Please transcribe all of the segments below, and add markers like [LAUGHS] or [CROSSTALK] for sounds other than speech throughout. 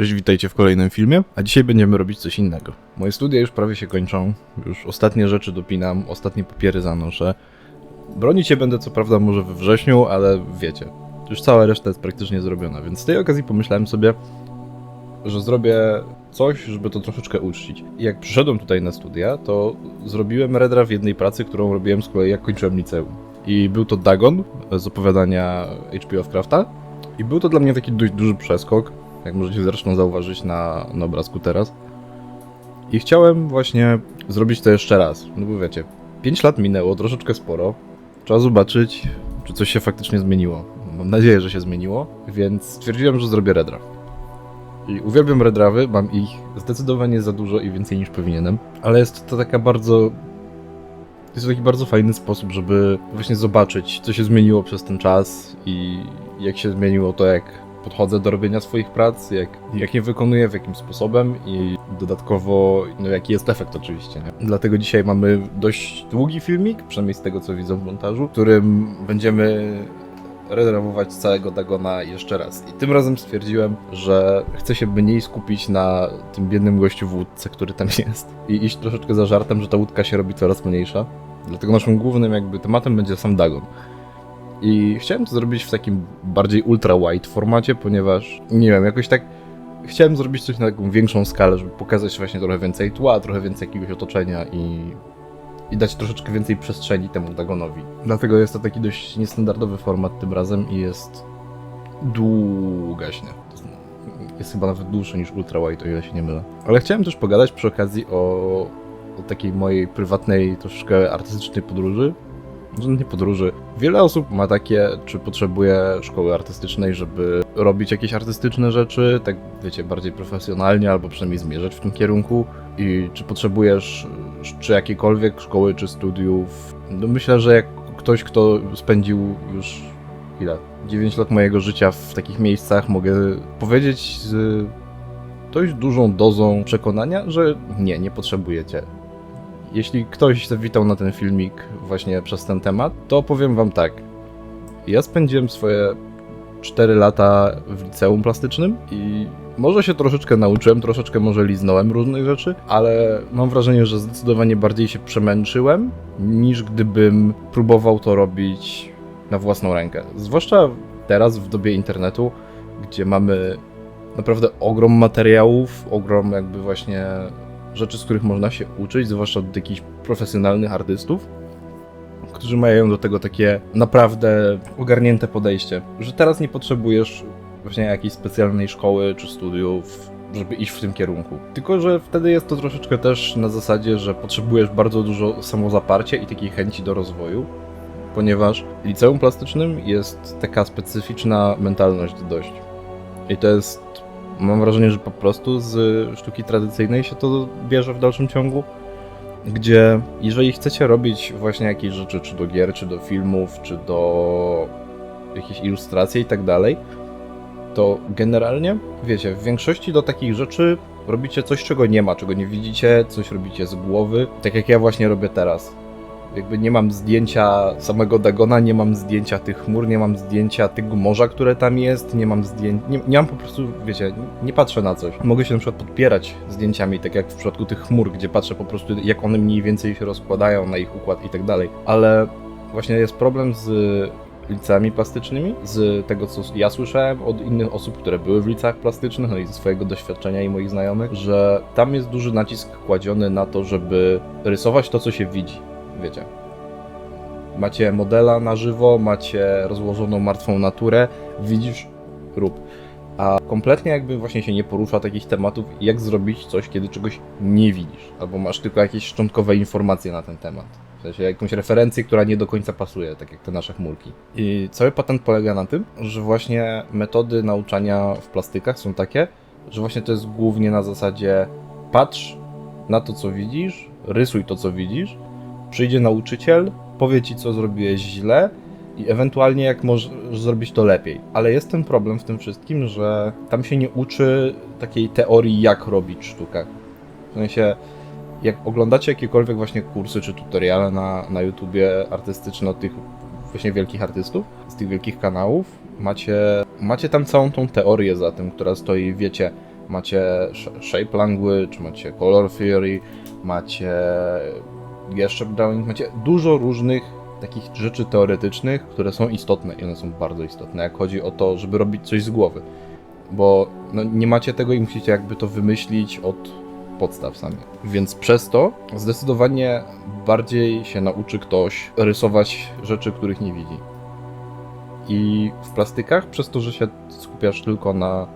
Cześć, witajcie w kolejnym filmie, a dzisiaj będziemy robić coś innego. Moje studia już prawie się kończą, już ostatnie rzeczy dopinam, ostatnie papiery zanoszę. Bronić się będę co prawda może we wrześniu, ale wiecie, już cała reszta jest praktycznie zrobiona, więc z tej okazji pomyślałem sobie, że zrobię coś, żeby to troszeczkę uczcić. I jak przyszedłem tutaj na studia, to zrobiłem redra w jednej pracy, którą robiłem z kolei jak kończyłem liceum. I był to Dagon z opowiadania H.P. Lovecrafta. I był to dla mnie taki dość duży przeskok, jak możecie zresztą zauważyć na, na obrazku teraz. I chciałem właśnie zrobić to jeszcze raz. No bo wiecie, 5 lat minęło, troszeczkę sporo. Trzeba zobaczyć, czy coś się faktycznie zmieniło. Mam nadzieję, że się zmieniło, więc stwierdziłem, że zrobię redra. I uwielbiam redrawy, mam ich zdecydowanie za dużo i więcej niż powinienem, ale jest to taka bardzo. Jest to taki bardzo fajny sposób, żeby właśnie zobaczyć, co się zmieniło przez ten czas i jak się zmieniło to, jak podchodzę do robienia swoich prac, jak, jak je wykonuję, w jakim sposobem i dodatkowo, no jaki jest efekt oczywiście. Nie? Dlatego dzisiaj mamy dość długi filmik, przynajmniej z tego co widzę w montażu, w którym będziemy redrawować całego Dagona jeszcze raz. I tym razem stwierdziłem, że chcę się mniej skupić na tym biednym gościu w łódce, który tam jest i iść troszeczkę za żartem, że ta łódka się robi coraz mniejsza. Dlatego naszym głównym jakby tematem będzie sam Dagon. I chciałem to zrobić w takim bardziej ultra wide formacie, ponieważ nie wiem, jakoś tak chciałem zrobić coś na taką większą skalę, żeby pokazać właśnie trochę więcej tła, trochę więcej jakiegoś otoczenia i, i dać troszeczkę więcej przestrzeni temu Dagonowi. Dlatego jest to taki dość niestandardowy format tym razem i jest długaśny. Jest chyba nawet dłuższy niż ultra wide, o ile się nie mylę. Ale chciałem też pogadać przy okazji o, o takiej mojej prywatnej, troszeczkę artystycznej podróży, nie podróży. Wiele osób ma takie, czy potrzebuje szkoły artystycznej, żeby robić jakieś artystyczne rzeczy, tak wiecie, bardziej profesjonalnie, albo przynajmniej zmierzać w tym kierunku. I czy potrzebujesz, czy jakiejkolwiek szkoły, czy studiów. No myślę, że jak ktoś, kto spędził już ile? 9 lat mojego życia w takich miejscach, mogę powiedzieć z dość dużą dozą przekonania, że nie, nie potrzebujecie jeśli ktoś zawitał na ten filmik właśnie przez ten temat, to powiem wam tak. Ja spędziłem swoje 4 lata w liceum plastycznym i może się troszeczkę nauczyłem, troszeczkę może liznąłem różnych rzeczy, ale mam wrażenie, że zdecydowanie bardziej się przemęczyłem, niż gdybym próbował to robić na własną rękę. Zwłaszcza teraz w dobie internetu, gdzie mamy naprawdę ogrom materiałów, ogrom jakby właśnie rzeczy, z których można się uczyć, zwłaszcza od jakichś profesjonalnych artystów, którzy mają do tego takie naprawdę ogarnięte podejście, że teraz nie potrzebujesz właśnie jakiejś specjalnej szkoły czy studiów, żeby iść w tym kierunku. Tylko, że wtedy jest to troszeczkę też na zasadzie, że potrzebujesz bardzo dużo samozaparcia i takiej chęci do rozwoju, ponieważ liceum plastycznym jest taka specyficzna mentalność dość. I to jest mam wrażenie, że po prostu z sztuki tradycyjnej się to bierze w dalszym ciągu. Gdzie jeżeli chcecie robić właśnie jakieś rzeczy, czy do gier, czy do filmów, czy do jakiejś ilustracji i tak dalej, to generalnie, wiecie, w większości do takich rzeczy robicie coś, czego nie ma, czego nie widzicie, coś robicie z głowy, tak jak ja właśnie robię teraz. Jakby nie mam zdjęcia samego Dagona, nie mam zdjęcia tych chmur, nie mam zdjęcia tego morza, które tam jest, nie mam zdjęć, nie, nie mam po prostu, wiecie, nie patrzę na coś. Mogę się na przykład podpierać zdjęciami, tak jak w przypadku tych chmur, gdzie patrzę po prostu jak one mniej więcej się rozkładają na ich układ i tak dalej. Ale właśnie jest problem z liceami plastycznymi, z tego co ja słyszałem od innych osób, które były w liceach plastycznych, no i ze swojego doświadczenia i moich znajomych, że tam jest duży nacisk kładziony na to, żeby rysować to, co się widzi wiecie. Macie modela na żywo, macie rozłożoną martwą naturę, widzisz, rób. A kompletnie jakby właśnie się nie porusza takich tematów, jak zrobić coś, kiedy czegoś nie widzisz, albo masz tylko jakieś szczątkowe informacje na ten temat. W sensie jakąś referencję, która nie do końca pasuje, tak jak te nasze chmurki. I cały patent polega na tym, że właśnie metody nauczania w plastykach są takie, że właśnie to jest głównie na zasadzie patrz na to, co widzisz, rysuj to, co widzisz, przyjdzie nauczyciel, powie ci, co zrobiłeś źle i ewentualnie jak możesz zrobić to lepiej. Ale jest ten problem w tym wszystkim, że tam się nie uczy takiej teorii, jak robić sztukę. W sensie, jak oglądacie jakiekolwiek właśnie kursy czy tutoriale na, na YouTubie artystyczne od tych właśnie wielkich artystów, z tych wielkich kanałów, macie, macie tam całą tą teorię za tym, która stoi, wiecie, macie sh- shape language, macie color theory, macie gesture drawing, macie dużo różnych takich rzeczy teoretycznych, które są istotne i one są bardzo istotne, jak chodzi o to, żeby robić coś z głowy. Bo no, nie macie tego i musicie jakby to wymyślić od podstaw sami. Więc przez to zdecydowanie bardziej się nauczy ktoś rysować rzeczy, których nie widzi. I w plastykach, przez to, że się skupiasz tylko na,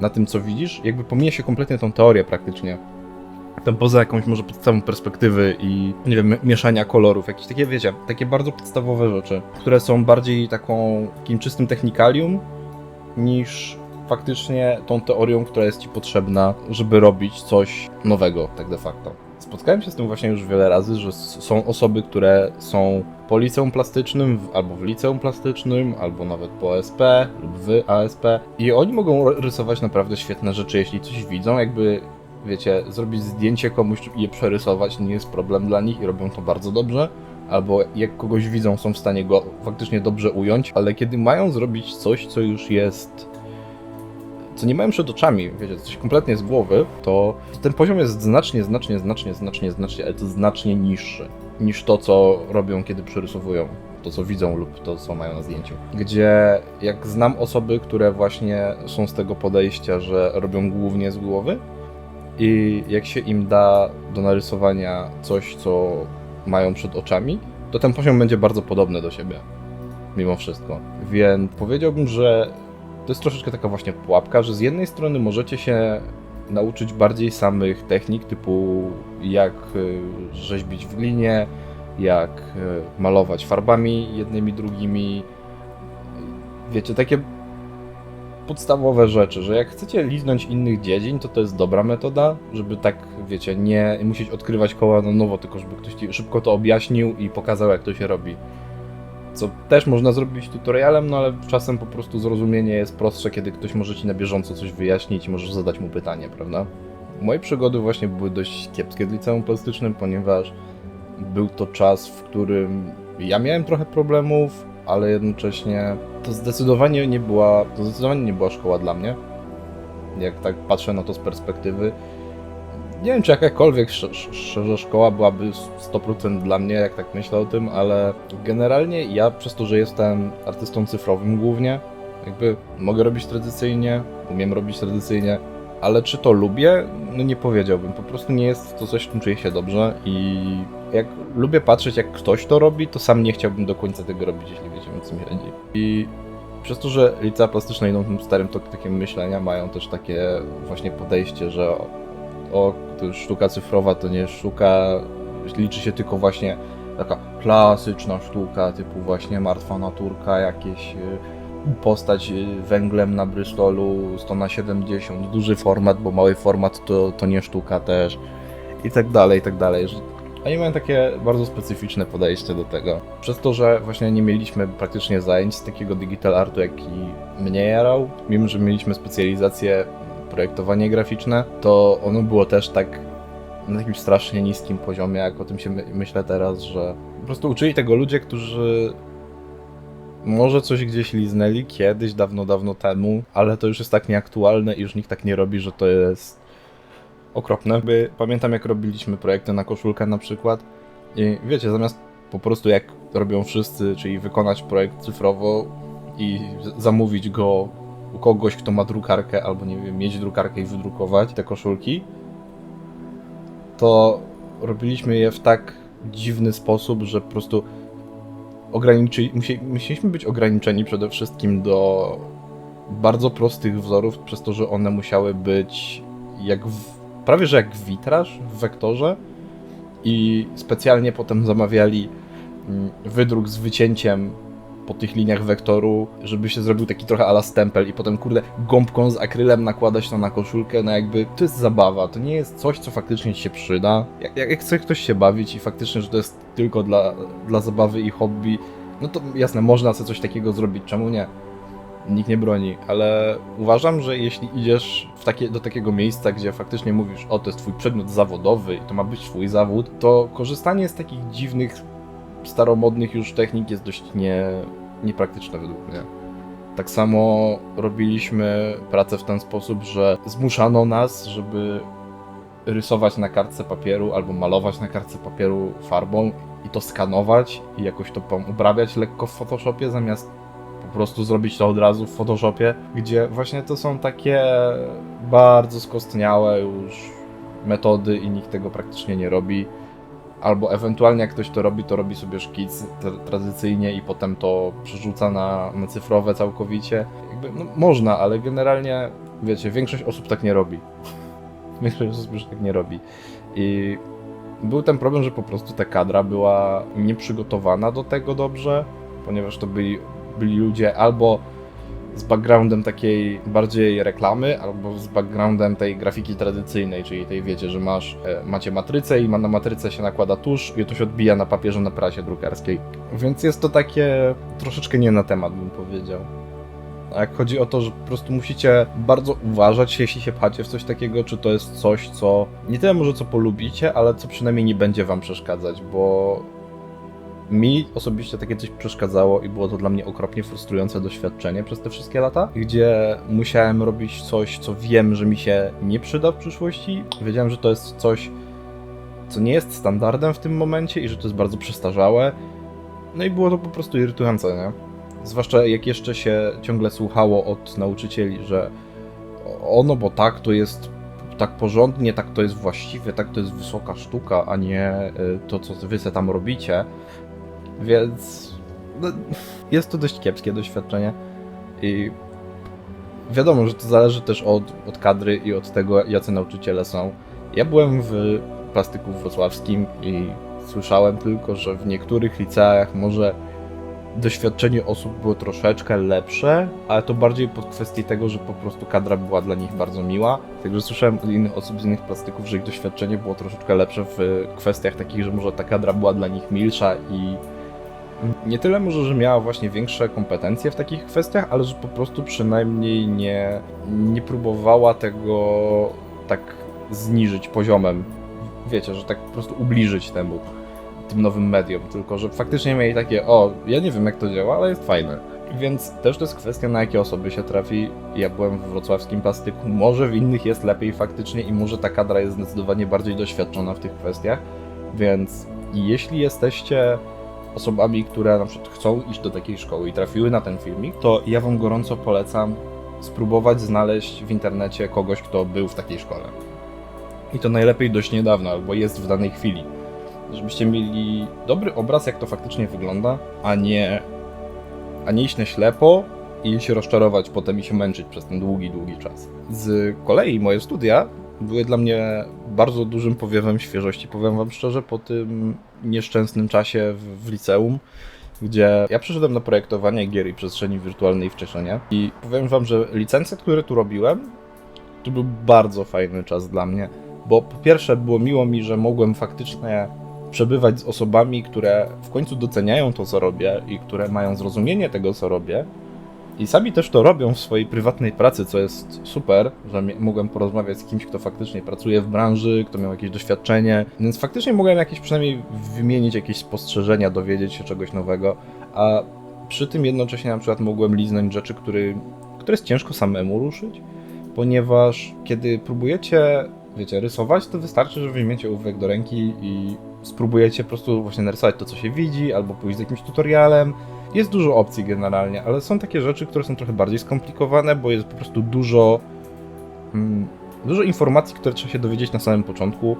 na tym, co widzisz, jakby pomija się kompletnie tą teorię praktycznie. Tam poza jakąś może podstawą perspektywy i, nie wiem, mieszania kolorów, jakieś takie, wiecie, takie bardzo podstawowe rzeczy, które są bardziej taką, takim czystym technikalium niż faktycznie tą teorią, która jest ci potrzebna, żeby robić coś nowego, tak de facto. Spotkałem się z tym właśnie już wiele razy, że są osoby, które są po liceum plastycznym, albo w liceum plastycznym, albo nawet po ASP lub w ASP i oni mogą ry- rysować naprawdę świetne rzeczy, jeśli coś widzą, jakby wiecie, zrobić zdjęcie komuś i je przerysować nie jest problem dla nich i robią to bardzo dobrze. Albo jak kogoś widzą, są w stanie go faktycznie dobrze ująć, ale kiedy mają zrobić coś, co już jest co nie mają przed oczami, wiecie, coś kompletnie z głowy, to ten poziom jest znacznie, znacznie, znacznie, znacznie, znacznie, ale to znacznie niższy niż to, co robią, kiedy przerysowują to, co widzą lub to, co mają na zdjęciu. Gdzie jak znam osoby, które właśnie są z tego podejścia, że robią głównie z głowy i jak się im da do narysowania coś, co mają przed oczami, to ten poziom będzie bardzo podobny do siebie. Mimo wszystko. Więc powiedziałbym, że to jest troszeczkę taka właśnie pułapka, że z jednej strony możecie się nauczyć bardziej samych technik, typu jak y, rzeźbić w glinie, jak y, malować farbami jednymi, drugimi. Wiecie, takie podstawowe rzeczy, że jak chcecie liznąć innych dziedzin, to to jest dobra metoda, żeby tak, wiecie, nie musieć odkrywać koła na nowo, tylko żeby ktoś ci szybko to objaśnił i pokazał, jak to się robi co też można zrobić tutorialem, no ale czasem po prostu zrozumienie jest prostsze, kiedy ktoś może ci na bieżąco coś wyjaśnić i możesz zadać mu pytanie, prawda? Moje przygody właśnie były dość kiepskie w liceum plastycznym, ponieważ był to czas, w którym ja miałem trochę problemów, ale jednocześnie to zdecydowanie nie była, to zdecydowanie nie była szkoła dla mnie. Jak tak patrzę na to z perspektywy, nie wiem, czy jakakolwiek sz- sz- szczerze szkoła byłaby 100% dla mnie, jak tak myślę o tym, ale generalnie ja przez to, że jestem artystą cyfrowym głównie, jakby mogę robić tradycyjnie, umiem robić tradycyjnie, ale czy to lubię? No nie powiedziałbym. Po prostu nie jest to coś, w czym czuję się dobrze i jak lubię patrzeć, jak ktoś to robi, to sam nie chciałbym do końca tego robić, jeśli wiecie o co mi chodzi. I przez to, że licea plastyczne idą tym starym tokiem myślenia, mają też takie właśnie podejście, że o, to sztuka cyfrowa to nie sztuka, liczy się tylko właśnie taka klasyczna sztuka, typu właśnie martwa naturka, jakieś y, postać y, węglem na Bristolu 100 na 70, duży format, bo mały format to, to nie sztuka też i tak dalej, i tak dalej. Oni mają takie bardzo specyficzne podejście do tego. Przez to, że właśnie nie mieliśmy praktycznie zajęć z takiego digital artu, jaki mnie jarał, mimo że mieliśmy specjalizację projektowanie graficzne, to ono było też tak na takim strasznie niskim poziomie, jak o tym się my myślę teraz, że po prostu uczyli tego ludzie, którzy może coś gdzieś liznęli kiedyś, dawno, dawno temu, ale to już jest tak nieaktualne i już nikt tak nie robi, że to jest okropne. Pamiętam jak robiliśmy projekty na koszulkę na przykład i wiecie, zamiast po prostu jak robią wszyscy, czyli wykonać projekt cyfrowo i zamówić go u kogoś, kto ma drukarkę, albo nie wiem, mieć drukarkę i wydrukować te koszulki, to robiliśmy je w tak dziwny sposób, że po prostu ograniczy, musi, musieliśmy być ograniczeni przede wszystkim do bardzo prostych wzorów, przez to, że one musiały być jak w, prawie że jak witraż w wektorze i specjalnie potem zamawiali mm, wydruk z wycięciem po tych liniach wektoru, żeby się zrobił taki trochę ala stempel i potem kurde gąbką z akrylem nakładać to na koszulkę, no jakby to jest zabawa, to nie jest coś, co faktycznie się przyda. Jak, jak, jak chce ktoś się bawić i faktycznie, że to jest tylko dla, dla zabawy i hobby, no to jasne, można sobie coś takiego zrobić, czemu nie? Nikt nie broni, ale uważam, że jeśli idziesz takie, do takiego miejsca, gdzie faktycznie mówisz, o to jest twój przedmiot zawodowy i to ma być twój zawód, to korzystanie z takich dziwnych staromodnych już technik jest dość nie, niepraktyczne według mnie. Tak samo robiliśmy pracę w ten sposób, że zmuszano nas, żeby rysować na kartce papieru albo malować na kartce papieru farbą i to skanować i jakoś to uprawiać lekko w Photoshopie zamiast po prostu zrobić to od razu w Photoshopie, gdzie właśnie to są takie bardzo skostniałe już metody i nikt tego praktycznie nie robi. Albo ewentualnie jak ktoś to robi, to robi sobie szkic tra- tradycyjnie i potem to przerzuca na, na cyfrowe całkowicie. Jakby, no, można, ale generalnie, wiecie, większość osób tak nie robi. [LAUGHS] Większość osób już tak nie robi. I był ten problem, że po prostu ta kadra była nieprzygotowana do tego dobrze, ponieważ to byli, byli ludzie albo z backgroundem takiej bardziej reklamy, albo z backgroundem tej grafiki tradycyjnej, czyli tej wiecie, że masz, e, macie matrycę i na matrycę się nakłada tusz i to się odbija na papierze na prasie drukarskiej. Więc jest to takie troszeczkę nie na temat, bym powiedział. A jak chodzi o to, że po prostu musicie bardzo uważać, jeśli się pchacie w coś takiego, czy to jest coś, co nie tyle może co polubicie, ale co przynajmniej nie będzie wam przeszkadzać, bo mi osobiście takie coś przeszkadzało i było to dla mnie okropnie frustrujące doświadczenie przez te wszystkie lata, gdzie musiałem robić coś, co wiem, że mi się nie przyda w przyszłości. Wiedziałem, że to jest coś, co nie jest standardem w tym momencie i że to jest bardzo przestarzałe. No i było to po prostu irytujące, nie? Zwłaszcza jak jeszcze się ciągle słuchało od nauczycieli, że o no bo tak to jest tak porządnie, tak to jest właściwie, tak to jest wysoka sztuka, a nie y, to, co wy se tam robicie. Więc no, jest to dość kiepskie doświadczenie i wiadomo, że to zależy też od, od kadry i od tego, jacy nauczyciele są. Ja byłem w plastyku wrocławskim i słyszałem tylko, że w niektórych liceach może doświadczenie osób było troszeczkę lepsze, ale to bardziej pod kwestię tego, że po prostu kadra była dla nich bardzo miła. Także słyszałem od innych osób z innych plastyków, że ich doświadczenie było troszeczkę lepsze w kwestiach takich, że może ta kadra była dla nich milsza i nie tyle może, że miała właśnie większe kompetencje w takich kwestiach, ale że po prostu przynajmniej nie, nie próbowała tego tak zniżyć poziomem. Wiecie, że tak po prostu ubliżyć temu tym nowym medium, tylko że faktycznie mieli takie, o, ja nie wiem jak to działa, ale jest fajne. Więc też to jest kwestia, na jakie osoby się trafi. Ja byłem w wrocławskim plastyku, może w innych jest lepiej faktycznie i może ta kadra jest zdecydowanie bardziej doświadczona w tych kwestiach, więc jeśli jesteście osobami, które na przykład chcą iść do takiej szkoły i trafiły na ten filmik, to ja wam gorąco polecam spróbować znaleźć w internecie kogoś, kto był w takiej szkole. I to najlepiej dość niedawno, albo jest w danej chwili żebyście mieli dobry obraz, jak to faktycznie wygląda, a nie, a nie iść na ślepo i się rozczarować potem i się męczyć przez ten długi, długi czas. Z kolei moje studia były dla mnie bardzo dużym powiewem świeżości, powiem wam szczerze, po tym nieszczęsnym czasie w, w liceum, gdzie ja przyszedłem na projektowanie gier i przestrzeni wirtualnej w Cieszynie i powiem wam, że licencjat, który tu robiłem, to był bardzo fajny czas dla mnie, bo po pierwsze było miło mi, że mogłem faktycznie przebywać z osobami, które w końcu doceniają to, co robię i które mają zrozumienie tego, co robię. I sami też to robią w swojej prywatnej pracy, co jest super, że mogłem porozmawiać z kimś, kto faktycznie pracuje w branży, kto miał jakieś doświadczenie, więc faktycznie mogłem jakieś przynajmniej wymienić jakieś spostrzeżenia, dowiedzieć się czegoś nowego, a przy tym jednocześnie na przykład mogłem liznąć rzeczy, który, które jest ciężko samemu ruszyć, ponieważ kiedy próbujecie, wiecie, rysować, to wystarczy, że weźmiecie ołówek do ręki i spróbujecie po prostu właśnie narysować to, co się widzi, albo pójść z jakimś tutorialem. Jest dużo opcji generalnie, ale są takie rzeczy, które są trochę bardziej skomplikowane, bo jest po prostu dużo, mm, dużo informacji, które trzeba się dowiedzieć na samym początku.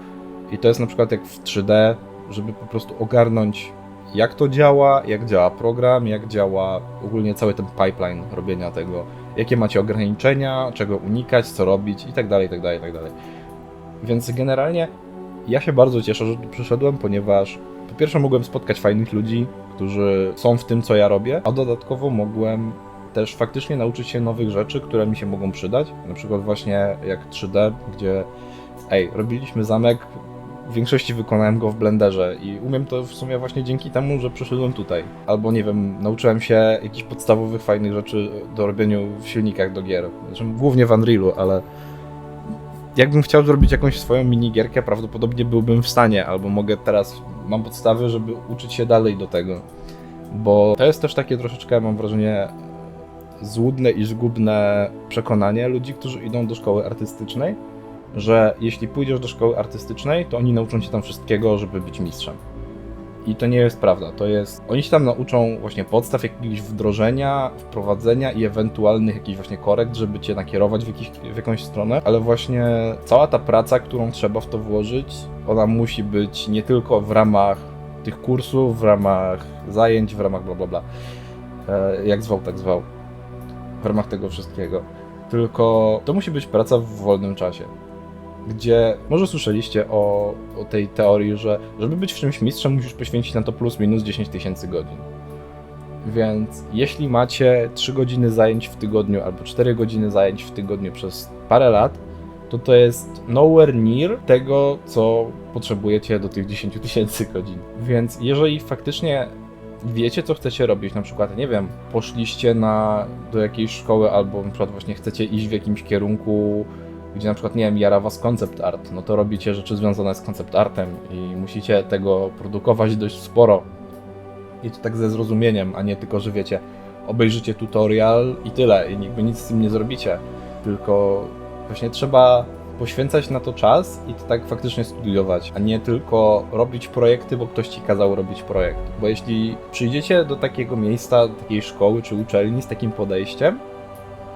I to jest na przykład jak w 3D, żeby po prostu ogarnąć, jak to działa, jak działa program, jak działa ogólnie cały ten pipeline robienia tego, jakie macie ograniczenia, czego unikać, co robić itd., itd., itd. Więc generalnie ja się bardzo cieszę, że tu przyszedłem, ponieważ po pierwsze mogłem spotkać fajnych ludzi, którzy są w tym, co ja robię, a dodatkowo mogłem też faktycznie nauczyć się nowych rzeczy, które mi się mogą przydać. Na przykład właśnie jak 3D, gdzie ej, robiliśmy zamek, w większości wykonałem go w Blenderze i umiem to w sumie właśnie dzięki temu, że przyszedłem tutaj. Albo nie wiem, nauczyłem się jakichś podstawowych fajnych rzeczy do robienia w silnikach do gier. Głównie w Unrealu, ale jakbym chciał zrobić jakąś swoją minigierkę, prawdopodobnie byłbym w stanie, albo mogę teraz, mam podstawy, żeby uczyć się dalej do tego. Bo to jest też takie troszeczkę, mam wrażenie, złudne i zgubne przekonanie ludzi, którzy idą do szkoły artystycznej, że jeśli pójdziesz do szkoły artystycznej, to oni nauczą cię tam wszystkiego, żeby być mistrzem. I to nie jest prawda. To jest. Oni się tam nauczą właśnie podstaw jakiegoś wdrożenia, wprowadzenia i ewentualnych jakichś właśnie korekt, żeby cię nakierować w, jakiś, w jakąś stronę, ale właśnie cała ta praca, którą trzeba w to włożyć, ona musi być nie tylko w ramach tych kursów, w ramach zajęć, w ramach bla bla bla. E, jak zwał, tak zwał. W ramach tego wszystkiego. Tylko to musi być praca w wolnym czasie gdzie może słyszeliście o, o tej teorii, że żeby być w czymś mistrzem, musisz poświęcić na to plus minus 10 tysięcy godzin. Więc jeśli macie 3 godziny zajęć w tygodniu albo 4 godziny zajęć w tygodniu przez parę lat, to to jest nowhere near tego, co potrzebujecie do tych 10 tysięcy godzin. Więc jeżeli faktycznie wiecie, co chcecie robić, na przykład, nie wiem, poszliście na, do jakiejś szkoły albo na przykład właśnie chcecie iść w jakimś kierunku gdzie na przykład, nie wiem, jara was concept art, no to robicie rzeczy związane z concept artem i musicie tego produkować dość sporo. I to tak ze zrozumieniem, a nie tylko, że wiecie, obejrzycie tutorial i tyle, i jakby nic z tym nie zrobicie. Tylko właśnie trzeba poświęcać na to czas i to tak faktycznie studiować, a nie tylko robić projekty, bo ktoś ci kazał robić projekt. Bo jeśli przyjdziecie do takiego miejsca, do takiej szkoły czy uczelni z takim podejściem,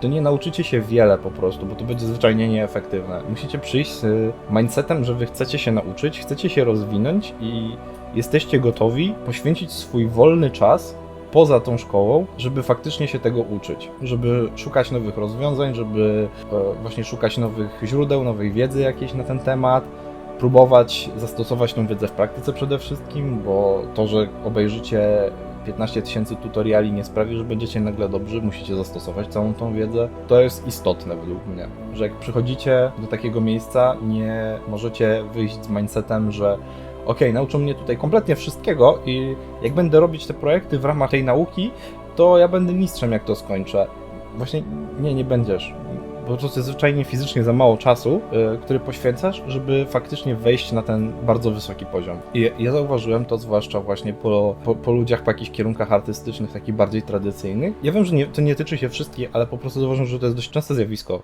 to nie nauczycie się wiele po prostu, bo to będzie zwyczajnie nieefektywne. Musicie przyjść z mindsetem, że wy chcecie się nauczyć, chcecie się rozwinąć i jesteście gotowi poświęcić swój wolny czas poza tą szkołą, żeby faktycznie się tego uczyć, żeby szukać nowych rozwiązań, żeby e, właśnie szukać nowych źródeł, nowej wiedzy jakiejś na ten temat, próbować zastosować tą wiedzę w praktyce przede wszystkim, bo to, że obejrzycie 15 tysięcy tutoriali nie sprawi, że będziecie nagle dobrzy, musicie zastosować całą tą wiedzę. To jest istotne według mnie, że jak przychodzicie do takiego miejsca, nie możecie wyjść z mindsetem, że ok, nauczą mnie tutaj kompletnie wszystkiego i jak będę robić te projekty w ramach tej nauki, to ja będę mistrzem, jak to skończę. Właśnie nie, nie będziesz po prostu zwyczajnie fizycznie za mało czasu, y, który poświęcasz, żeby faktycznie wejść na ten bardzo wysoki poziom. I ja zauważyłem to zwłaszcza właśnie po, po, po ludziach po jakichś kierunkach artystycznych, takich bardziej tradycyjnych. Ja wiem, że nie, to nie tyczy się wszystkich, ale po prostu zauważyłem, że to jest dość częste zjawisko,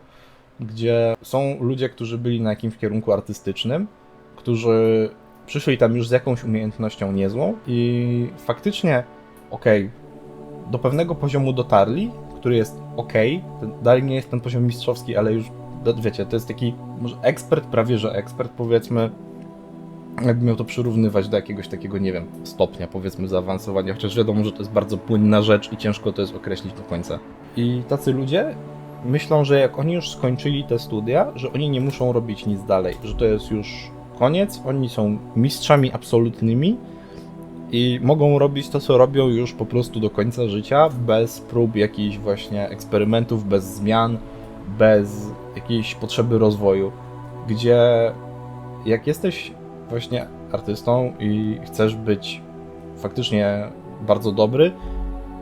gdzie są ludzie, którzy byli na jakimś kierunku artystycznym, którzy przyszli tam już z jakąś umiejętnością niezłą i faktycznie, okej, okay, do pewnego poziomu dotarli, który jest ok. Dalej nie jest ten poziom mistrzowski, ale już wiecie, to jest taki może ekspert, prawie że ekspert powiedzmy. Jakby miał to przyrównywać do jakiegoś takiego, nie wiem, stopnia powiedzmy zaawansowania, chociaż wiadomo, że to jest bardzo płynna rzecz i ciężko to jest określić do końca. I tacy ludzie myślą, że jak oni już skończyli te studia, że oni nie muszą robić nic dalej, że to jest już koniec, oni są mistrzami absolutnymi i mogą robić to, co robią już po prostu do końca życia, bez prób jakichś właśnie eksperymentów, bez zmian, bez jakiejś potrzeby rozwoju. Gdzie jak jesteś właśnie artystą i chcesz być faktycznie bardzo dobry,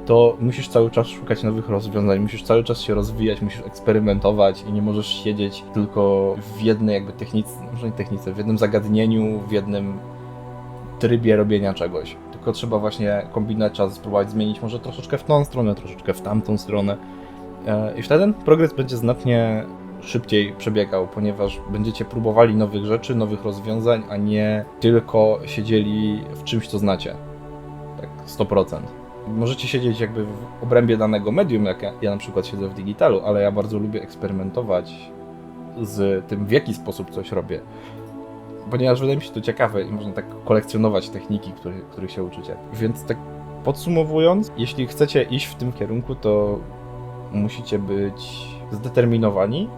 to musisz cały czas szukać nowych rozwiązań, musisz cały czas się rozwijać, musisz eksperymentować i nie możesz siedzieć tylko w jednej jakby technice, może nie technice, w jednym zagadnieniu, w jednym trybie robienia czegoś. Tylko trzeba właśnie kombinować, trzeba spróbować zmienić może troszeczkę w tą stronę, troszeczkę w tamtą stronę. E, I wtedy progres będzie znacznie szybciej przebiegał, ponieważ będziecie próbowali nowych rzeczy, nowych rozwiązań, a nie tylko siedzieli w czymś, co znacie. Tak, 100%. Możecie siedzieć jakby w obrębie danego medium, jak ja, ja na przykład siedzę w digitalu, ale ja bardzo lubię eksperymentować z tym, w jaki sposób coś robię ponieważ wydaje mi się to ciekawe i można tak kolekcjonować techniki, których, których się uczycie. Więc tak podsumowując, jeśli chcecie iść w tym kierunku, to musicie być zdeterminowani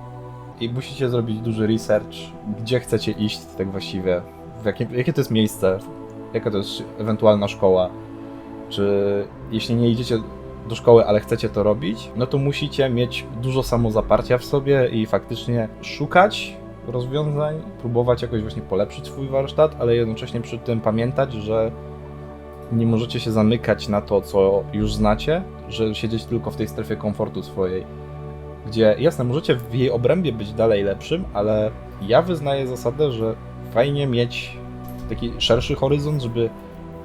i musicie zrobić duży research, gdzie chcecie iść tak właściwie, jakie, jakie to jest miejsce, jaka to jest ewentualna szkoła, czy jeśli nie idziecie do szkoły, ale chcecie to robić, no to musicie mieć dużo samozaparcia w sobie i faktycznie szukać rozwiązań, próbować jakoś właśnie polepszyć swój warsztat, ale jednocześnie przy tym pamiętać, że nie możecie się zamykać na to, co już znacie, że siedzieć tylko w tej strefie komfortu swojej. Gdzie jasne, możecie w jej obrębie być dalej lepszym, ale ja wyznaję zasadę, że fajnie mieć taki szerszy horyzont, żeby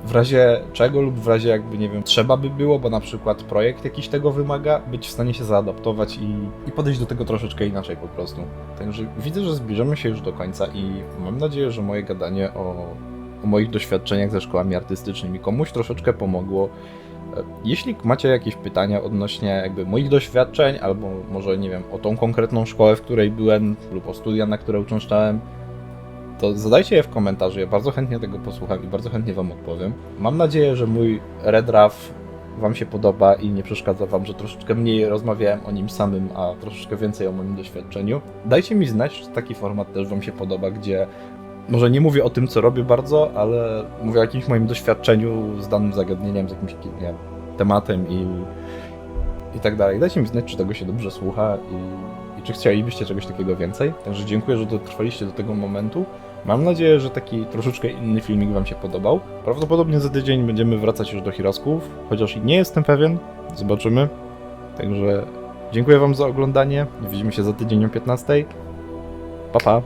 w razie czego lub w razie jakby, nie wiem, trzeba by było, bo na przykład projekt jakiś tego wymaga, być w stanie się zaadaptować i, i podejść do tego troszeczkę inaczej po prostu. Także widzę, że zbliżamy się już do końca i mam nadzieję, że moje gadanie o, o moich doświadczeniach ze szkołami artystycznymi komuś troszeczkę pomogło. E, Jeśli macie jakieś pytania odnośnie jakby moich doświadczeń, albo może nie wiem, o tą konkretną szkołę, w której byłem, lub o studia, na które uczęszczałem, to zadajcie je w komentarzu. Ja bardzo chętnie tego posłucham i bardzo chętnie Wam odpowiem. Mam nadzieję, że mój Red Raf Wam się podoba i nie przeszkadza Wam, że troszeczkę mniej rozmawiałem o nim samym, a troszeczkę więcej o moim doświadczeniu. Dajcie mi znać, czy taki format też Wam się podoba, gdzie może nie mówię o tym, co robię bardzo, ale mówię o jakimś moim doświadczeniu z danym zagadnieniem, z jakimś nie wiem, tematem i, i tak dalej. Dajcie mi znać, czy tego się dobrze słucha i, i czy chcielibyście czegoś takiego więcej. Także dziękuję, że dotrwaliście do tego momentu. Mam nadzieję, że taki troszeczkę inny filmik Wam się podobał. Prawdopodobnie za tydzień będziemy wracać już do Hirosków, chociaż nie jestem pewien. Zobaczymy. Także dziękuję Wam za oglądanie. Widzimy się za tydzień o 15. Pa, pa.